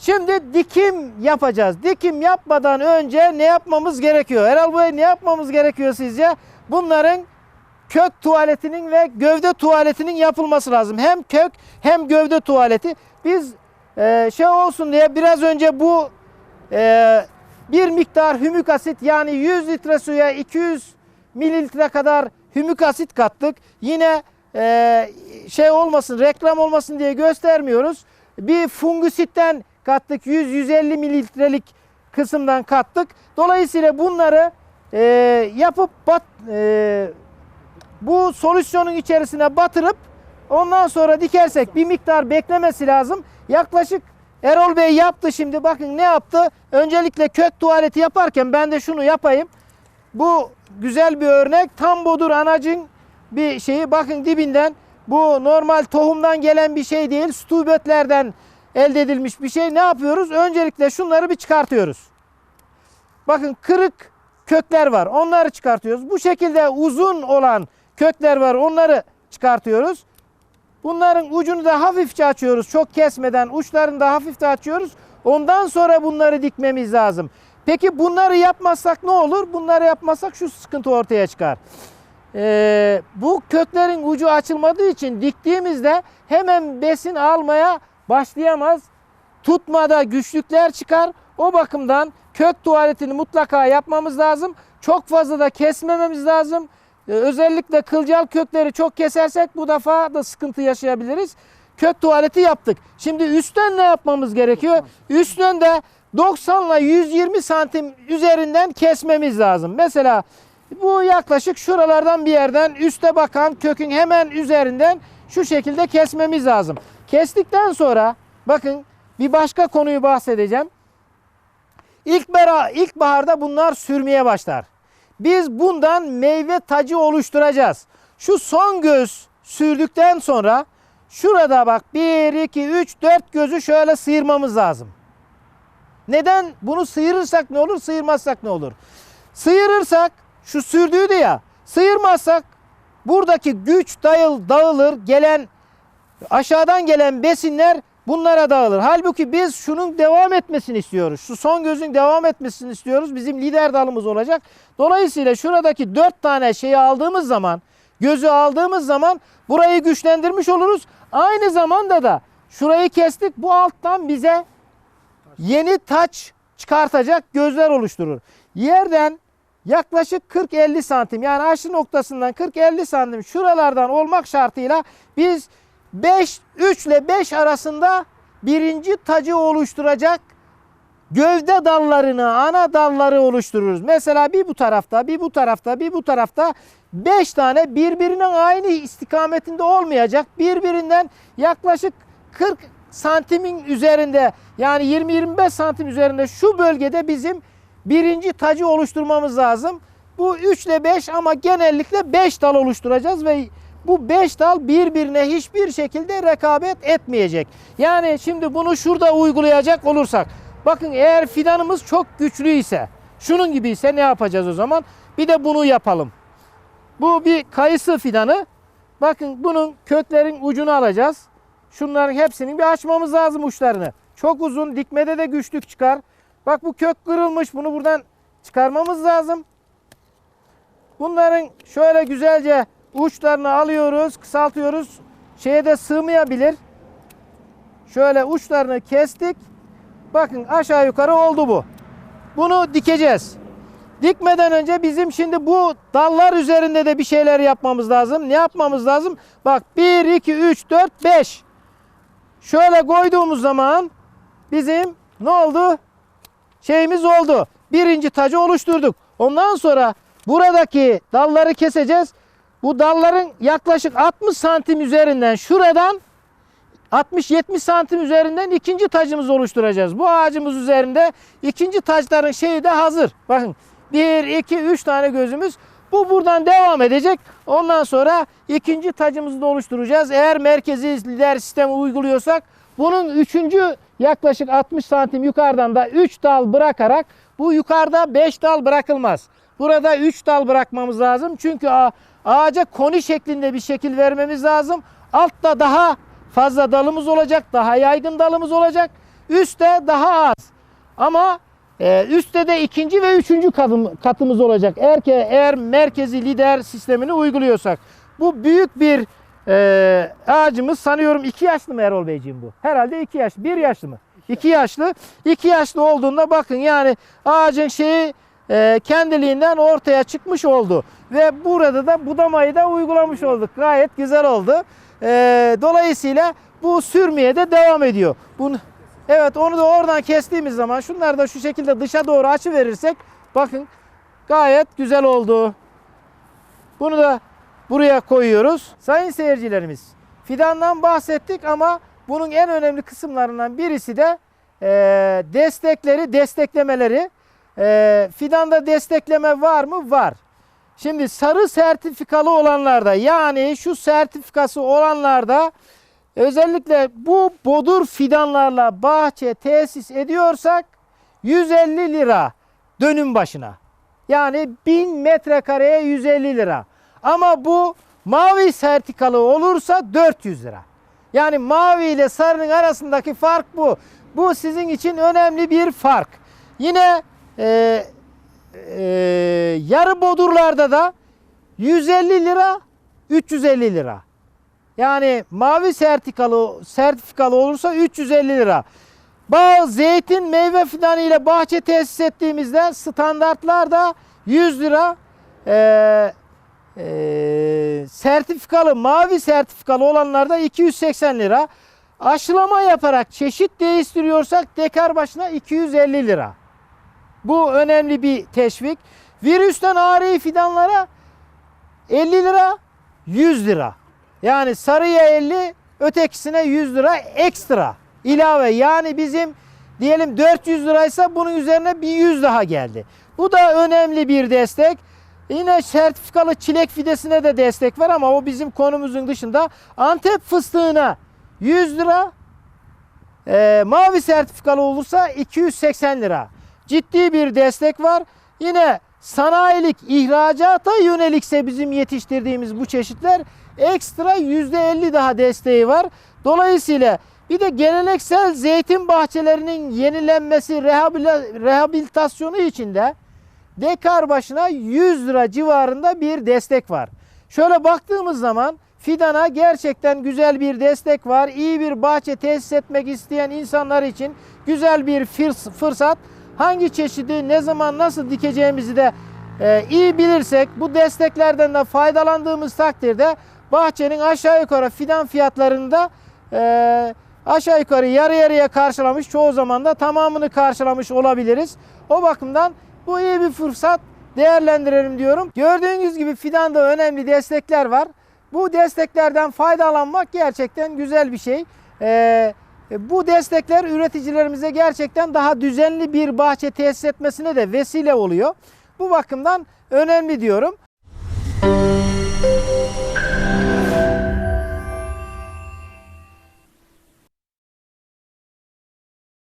Şimdi dikim yapacağız. Dikim yapmadan önce ne yapmamız gerekiyor? Erol Bey ne yapmamız gerekiyor sizce? Bunların kök tuvaletinin ve gövde tuvaletinin yapılması lazım. Hem kök hem gövde tuvaleti. Biz e, şey olsun diye biraz önce bu e, bir miktar hümük asit yani 100 litre suya 200 mililitre kadar hümük asit kattık. Yine e, şey olmasın reklam olmasın diye göstermiyoruz. Bir fungusitten kattık 100-150 mililitrelik kısımdan kattık. Dolayısıyla bunları e, yapıp bat, e, bu solüsyonun içerisine batırıp ondan sonra dikersek bir miktar beklemesi lazım. Yaklaşık Erol Bey yaptı şimdi bakın ne yaptı? Öncelikle kök tuvaleti yaparken ben de şunu yapayım. Bu güzel bir örnek. Tam bodur anacın bir şeyi bakın dibinden bu normal tohumdan gelen bir şey değil. Stubetlerden elde edilmiş bir şey. Ne yapıyoruz? Öncelikle şunları bir çıkartıyoruz. Bakın kırık kökler var. Onları çıkartıyoruz. Bu şekilde uzun olan kökler var. Onları çıkartıyoruz. Bunların ucunu da hafifçe açıyoruz. Çok kesmeden uçlarını da hafifçe açıyoruz. Ondan sonra bunları dikmemiz lazım. Peki bunları yapmazsak ne olur? Bunları yapmazsak şu sıkıntı ortaya çıkar. Ee, bu köklerin ucu açılmadığı için diktiğimizde hemen besin almaya başlayamaz. Tutmada güçlükler çıkar. O bakımdan kök tuvaletini mutlaka yapmamız lazım. Çok fazla da kesmememiz lazım. Ee, özellikle kılcal kökleri çok kesersek bu defa da sıkıntı yaşayabiliriz. Kök tuvaleti yaptık. Şimdi üstten ne yapmamız gerekiyor? Üstten de 90 ile 120 santim üzerinden kesmemiz lazım. Mesela bu yaklaşık şuralardan bir yerden üste bakan kökün hemen üzerinden şu şekilde kesmemiz lazım. Kestikten sonra bakın bir başka konuyu bahsedeceğim. İlk bera, ilkbaharda bunlar sürmeye başlar. Biz bundan meyve tacı oluşturacağız. Şu son göz sürdükten sonra şurada bak 1, 2, 3, 4 gözü şöyle sıyırmamız lazım. Neden? Bunu sıyırırsak ne olur, sıyırmazsak ne olur? Sıyırırsak şu sürdüğüydü ya, sıyırmazsak buradaki güç dayıl, dağılır, gelen aşağıdan gelen besinler bunlara dağılır. Halbuki biz şunun devam etmesini istiyoruz. Şu son gözün devam etmesini istiyoruz. Bizim lider dalımız olacak. Dolayısıyla şuradaki dört tane şeyi aldığımız zaman, gözü aldığımız zaman burayı güçlendirmiş oluruz. Aynı zamanda da şurayı kestik. Bu alttan bize yeni taç çıkartacak gözler oluşturur. Yerden yaklaşık 40-50 santim yani aşı noktasından 40-50 santim şuralardan olmak şartıyla biz 5 3 ile 5 arasında birinci tacı oluşturacak gövde dallarını, ana dalları oluştururuz. Mesela bir bu tarafta, bir bu tarafta, bir bu tarafta 5 tane birbirinin aynı istikametinde olmayacak. Birbirinden yaklaşık 40 santimin üzerinde yani 20-25 santim üzerinde şu bölgede bizim birinci tacı oluşturmamız lazım. Bu 3 ile 5 ama genellikle 5 dal oluşturacağız ve bu 5 dal birbirine hiçbir şekilde rekabet etmeyecek. Yani şimdi bunu şurada uygulayacak olursak bakın eğer fidanımız çok güçlü ise şunun gibi ise ne yapacağız o zaman? Bir de bunu yapalım. Bu bir kayısı fidanı. Bakın bunun köklerin ucunu alacağız. Şunların hepsini bir açmamız lazım uçlarını. Çok uzun dikmede de güçlük çıkar. Bak bu kök kırılmış. Bunu buradan çıkarmamız lazım. Bunların şöyle güzelce uçlarını alıyoruz, kısaltıyoruz. Şeye de sığmayabilir. Şöyle uçlarını kestik. Bakın aşağı yukarı oldu bu. Bunu dikeceğiz. Dikmeden önce bizim şimdi bu dallar üzerinde de bir şeyler yapmamız lazım. Ne yapmamız lazım? Bak 1, 2, 3, 4, 5. Şöyle koyduğumuz zaman bizim ne oldu? Şeyimiz oldu. Birinci tacı oluşturduk. Ondan sonra buradaki dalları keseceğiz. Bu dalların yaklaşık 60 santim üzerinden şuradan 60-70 santim üzerinden ikinci tacımızı oluşturacağız. Bu ağacımız üzerinde ikinci tacların şeyi de hazır. Bakın 1, 2, 3 tane gözümüz. Bu buradan devam edecek. Ondan sonra ikinci tacımızı da oluşturacağız. Eğer merkezi lider sistemi uyguluyorsak bunun üçüncü yaklaşık 60 santim yukarıdan da 3 dal bırakarak bu yukarıda 5 dal bırakılmaz. Burada 3 dal bırakmamız lazım. Çünkü ağaca koni şeklinde bir şekil vermemiz lazım. Altta daha fazla dalımız olacak. Daha yaygın dalımız olacak. Üstte daha az. Ama e, üstte de ikinci ve üçüncü katım, katımız olacak. Eğer ki eğer merkezi lider sistemini uyguluyorsak. Bu büyük bir e, ağacımız sanıyorum iki yaşlı mı Erol Beyciğim bu? Herhalde iki yaş. Bir yaşlı mı? İki yaşlı. İki yaşlı olduğunda bakın yani ağacın şeyi e, kendiliğinden ortaya çıkmış oldu. Ve burada da budamayı da uygulamış olduk. Gayet güzel oldu. E, dolayısıyla bu sürmeye de devam ediyor. Bunu, evet onu da oradan kestiğimiz zaman şunları da şu şekilde dışa doğru açı verirsek bakın gayet güzel oldu. Bunu da buraya koyuyoruz. Sayın seyircilerimiz fidandan bahsettik ama bunun en önemli kısımlarından birisi de e, destekleri, desteklemeleri. E, fidanda destekleme var mı? Var. Şimdi sarı sertifikalı olanlarda yani şu sertifikası olanlarda özellikle bu bodur fidanlarla bahçe tesis ediyorsak 150 lira dönüm başına. Yani 1000 metrekareye 150 lira. Ama bu mavi sertikalı olursa 400 lira. Yani mavi ile sarının arasındaki fark bu. Bu sizin için önemli bir fark. Yine e, e, yarı bodurlarda da 150 lira 350 lira. Yani mavi sertifikalı sertifikalı olursa 350 lira. Bazı zeytin meyve fidanı ile bahçe tesis ettiğimizde standartlarda 100 lira. Ee, e, sertifikalı mavi sertifikalı olanlarda 280 lira. Aşılama yaparak çeşit değiştiriyorsak dekar başına 250 lira. Bu önemli bir teşvik. Virüsten ağrı fidanlara 50 lira 100 lira. Yani sarıya 50 ötekisine 100 lira ekstra ilave. Yani bizim diyelim 400 liraysa bunun üzerine bir 100 daha geldi. Bu da önemli bir destek. Yine sertifikalı çilek fidesine de destek var ama o bizim konumuzun dışında. Antep fıstığına 100 lira, e, mavi sertifikalı olursa 280 lira. Ciddi bir destek var. Yine sanayilik, ihracata yönelikse bizim yetiştirdiğimiz bu çeşitler ekstra %50 daha desteği var. Dolayısıyla bir de geleneksel zeytin bahçelerinin yenilenmesi, rehabil- rehabilitasyonu için de dekar başına 100 lira civarında bir destek var. Şöyle baktığımız zaman fidana gerçekten güzel bir destek var. İyi bir bahçe tesis etmek isteyen insanlar için güzel bir fırs- fırsat. Hangi çeşidi ne zaman nasıl dikeceğimizi de e, iyi bilirsek bu desteklerden de faydalandığımız takdirde bahçenin aşağı yukarı fidan fiyatlarında e, aşağı yukarı yarı yarıya karşılamış çoğu zaman da tamamını karşılamış olabiliriz. O bakımdan bu iyi bir fırsat değerlendirelim diyorum. Gördüğünüz gibi fidanda önemli destekler var. Bu desteklerden faydalanmak gerçekten güzel bir şey. Ee, bu destekler üreticilerimize gerçekten daha düzenli bir bahçe tesis etmesine de vesile oluyor. Bu bakımdan önemli diyorum.